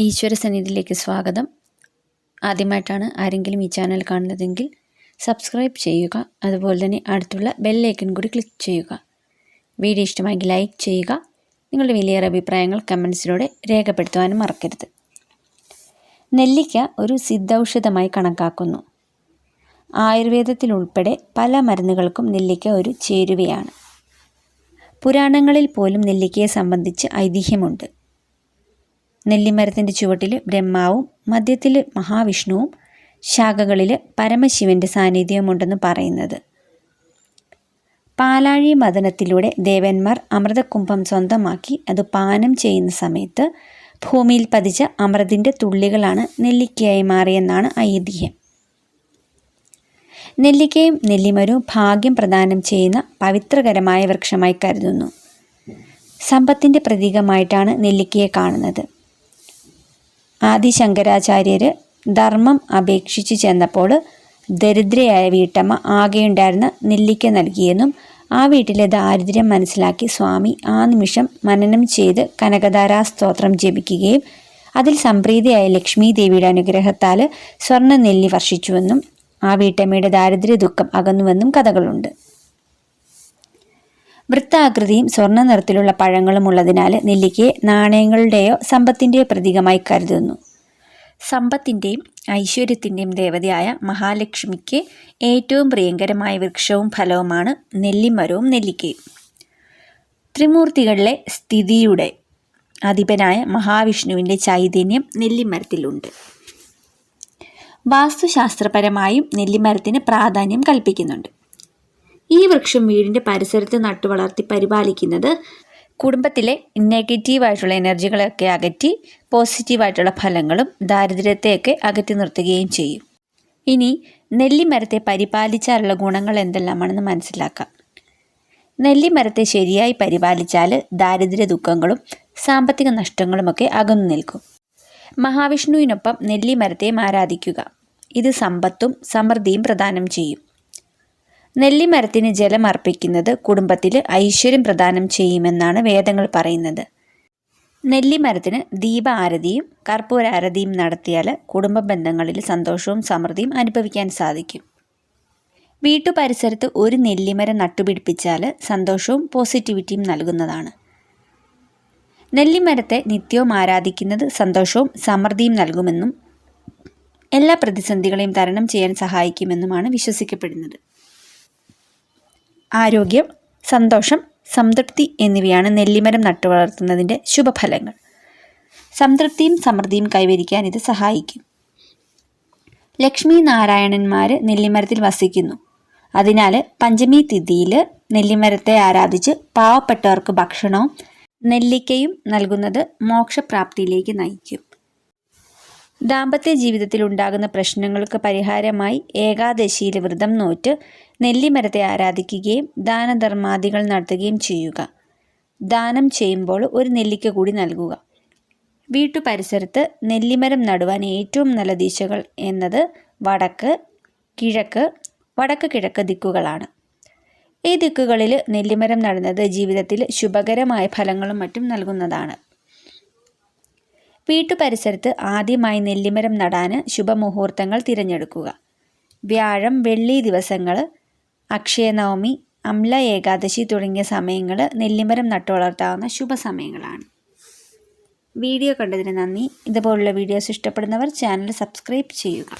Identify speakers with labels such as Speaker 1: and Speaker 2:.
Speaker 1: ഈശ്വര സന്നിധിയിലേക്ക് സ്വാഗതം. ആദ്യമായിട്ടാണ് ആരെങ്കിലും ഈ ചാനൽ കാണുന്നതെങ്കിൽ സബ്സ്ക്രൈബ് ചെയ്യുക. അതുപോലെ തന്നെ അടുത്തുള്ള ബെല്ലൈക്കൺ കൂടി ക്ലിക്ക് ചെയ്യുക. വീഡിയോ ഇഷ്ടമായെങ്കിൽ ലൈക്ക് ചെയ്യുക. നിങ്ങളുടെ വലിയേറെ അഭിപ്രായങ്ങൾ കമൻസിലൂടെ രേഖപ്പെടുത്തുവാനും മറക്കരുത്. നെല്ലിക്ക ഒരു സിദ്ധൌഷധമായി കണക്കാക്കുന്നു. ആയുർവേദത്തിൽ ഉൾപ്പെടെ പല മരുന്നുകൾക്കും നെല്ലിക്ക ഒരു ചേരുവയാണ്. പുരാണങ്ങളിൽ പോലും നെല്ലിക്കയെ സംബന്ധിച്ച് ഐതിഹ്യമുണ്ട്. നെല്ലിമരത്തിന്റെ ചുവട്ടിൽ ബ്രഹ്മാവും മധ്യത്തിൽ മഹാവിഷ്ണുവും ശാഖകളിൽ പരമശിവന്റെ സാന്നിധ്യമുണ്ടെന്ന് പറയുന്നത്. പാലാഴി മദനത്തിലൂടെ ദേവന്മാർ അമൃതകുംഭം സ്വന്തമാക്കി അത് പാനം ചെയ്യുന്ന സമയത്ത് ഭൂമിയിൽ പതിച്ച അമൃതിന്റെ തുള്ളികളാണ് നെല്ലിക്കയായി മാറിയെന്നാണ് ഐതിഹ്യം. നെല്ലിക്കയും നെല്ലിമരവും ഭാഗ്യം പ്രദാനം ചെയ്യുന്ന പവിത്രകരമായ വൃക്ഷമായി കരുതുന്നു. സമ്പത്തിന്റെ പ്രതീകമായിട്ടാണ് നെല്ലിക്കയെ കാണുന്നത്. ആദി ശങ്കരാചാര്യർ ധർമ്മം അപേക്ഷിച്ച് ചെന്നപ്പോൾ ദരിദ്രയായ വീട്ടമ്മ ആകെയുണ്ടായിരുന്ന നെല്ലിക്ക നൽകിയെന്നും ആ വീട്ടിലെ ദാരിദ്ര്യം മനസ്സിലാക്കി സ്വാമി ആ നിമിഷം മനനം ചെയ്ത് കനകധാരാ സ്തോത്രം ജപിക്കുകയും അതിൽ സംപ്രീതിയായ ലക്ഷ്മി ദേവിയുടെ അനുഗ്രഹത്താൽ സ്വർണ നെല്ലി വർഷിച്ചുവെന്നും ആ വീട്ടമ്മയുടെ ദാരിദ്ര്യ ദുഃഖം അകന്നുവെന്നും കഥകളുണ്ട്. വൃത്താകൃതിയും സ്വർണ നിറത്തിലുള്ള പഴങ്ങളും ഉള്ളതിനാൽ നെല്ലിക്കയെ നാണയങ്ങളുടെയോ സമ്പത്തിന്റെയോ പ്രതീകമായി കരുതുന്നു. സമ്പത്തിന്റെയും ഐശ്വര്യത്തിന്റെയും ദേവതയായ മഹാലക്ഷ്മിക്ക് ഏറ്റവും പ്രിയങ്കരമായ വൃക്ഷവും ഫലവുമാണ് നെല്ലിമരവും നെല്ലിക്കയും. ത്രിമൂർത്തികളിലെ സ്ഥിതിയുടെ അധിപനായ മഹാവിഷ്ണുവിന്റെ ചൈതന്യം നെല്ലിമരത്തിലുണ്ട്. വാസ്തുശാസ്ത്രപരമായും നെല്ലിമരത്തിന് പ്രാധാന്യം കൽപ്പിക്കുന്നുണ്ട്. ഈ വൃക്ഷം വീടിന്റെ പരിസരത്ത് നട്ടുവളർത്തി പരിപാലിക്കുന്നത് കുടുംബത്തിലെ നെഗറ്റീവായിട്ടുള്ള എനർജികളൊക്കെ അകറ്റി പോസിറ്റീവായിട്ടുള്ള ഫലങ്ങളും ദാരിദ്ര്യത്തെയൊക്കെ അകറ്റി നിർത്തുകയും ചെയ്യും. ഇനി നെല്ലിമരത്തെ പരിപാലിച്ചാലുള്ള ഗുണങ്ങൾ എന്തെല്ലാമാണെന്ന് മനസ്സിലാക്കാം. നെല്ലിമരത്തെ ശരിയായി പരിപാലിച്ചാൽ ദാരിദ്ര്യ ദുഃഖങ്ങളും സാമ്പത്തിക നഷ്ടങ്ങളുമൊക്കെ അകന്നു നിൽക്കും. മഹാവിഷ്ണുവിനൊപ്പം നെല്ലിമരത്തെയും ആരാധിക്കുക. ഇത് സമ്പത്തും സമൃദ്ധിയും പ്രദാനം ചെയ്യും. നെല്ലിമരത്തിന് ജലം അർപ്പിക്കുന്നത് കുടുംബത്തിൽ ഐശ്വര്യം പ്രദാനം ചെയ്യുമെന്നാണ് വേദങ്ങൾ പറയുന്നത്. നെല്ലിമരത്തിന് ദീപ ആരതിയും കർപ്പൂര ആരതിയും നടത്തിയാൽ കുടുംബ ബന്ധങ്ങളിൽ സന്തോഷവും സമൃദ്ധിയും അനുഭവിക്കാൻ സാധിക്കും. വീട്ടു പരിസരത്ത് ഒരു നെല്ലിമരം നട്ടുപിടിപ്പിച്ചാൽ സന്തോഷവും പോസിറ്റിവിറ്റിയും നൽകുന്നതാണ്. നെല്ലിമരത്തെ നിത്യവും ആരാധിക്കുന്നത് സന്തോഷവും സമൃദ്ധിയും നൽകുമെന്നും എല്ലാ പ്രതിസന്ധികളെയും തരണം ചെയ്യാൻ സഹായിക്കുമെന്നുമാണ് വിശ്വസിക്കപ്പെടുന്നത്. ആരോഗ്യം സന്തോഷം സംതൃപ്തി എന്നിവയാണ് നെല്ലിമരം നട്ടുവളർത്തുന്നതിന്റെ ശുഭഫലങ്ങൾ. സംതൃപ്തിയും സമൃദ്ധിയും കൈവരിക്കാൻ ഇത് സഹായിക്കും. ലക്ഷ്മി നാരായണന്മാർ നെല്ലിമരത്തിൽ വസിക്കുന്നു. അതിനാൽ പഞ്ചമി തിഥിയിൽ നെല്ലിമരത്തെ ആരാധിച്ച് പാവപ്പെട്ടവർക്ക് ഭക്ഷണവും നെല്ലിക്കയും നൽകുന്നത് മോക്ഷപ്രാപ്തിയിലേക്ക് നയിക്കും. ദാമ്പത്യ ജീവിതത്തിൽ ഉണ്ടാകുന്ന പ്രശ്നങ്ങൾക്ക് പരിഹാരമായി ഏകാദശിയിൽ വ്രതം നോറ്റ് നെല്ലിമരത്തെ ആരാധിക്കുകയും ദാനധർമാദികൾ നടത്തുകയും ചെയ്യുക. ദാനം ചെയ്യുമ്പോൾ ഒരു നെല്ലിക്ക കൂടി നൽകുക. വീട്ടു പരിസരത്ത് നെല്ലിമരം നടുവാൻ ഏറ്റവും നല്ല ദിശകൾ എന്നത് വടക്ക് കിഴക്ക് വടക്ക് കിഴക്ക് ദിക്കുകളാണ്. ഈ ദിക്കുകളിൽ നെല്ലിമരം നടുന്നത് ജീവിതത്തിൽ ശുഭകരമായ ഫലങ്ങളും മറ്റും നൽകുന്നതാണ്. വീട്ടുപരിസരത്ത് ആദ്യമായി നെല്ലിമരം നടാന് ശുഭമുഹൂർത്തങ്ങൾ തിരഞ്ഞെടുക്കുക. വ്യാഴം വെള്ളി ദിവസങ്ങൾ അക്ഷയനവമി അമ്ല ഏകാദശി തുടങ്ങിയ സമയങ്ങൾ നെല്ലിമരം നട്ടുവളർത്താവുന്ന ശുഭസമയങ്ങളാണ്. വീഡിയോ കണ്ടതിന് നന്ദി. ഇതുപോലുള്ള വീഡിയോസ് ഇഷ്ടപ്പെടുന്നവർ ചാനൽ സബ്സ്ക്രൈബ് ചെയ്യുക.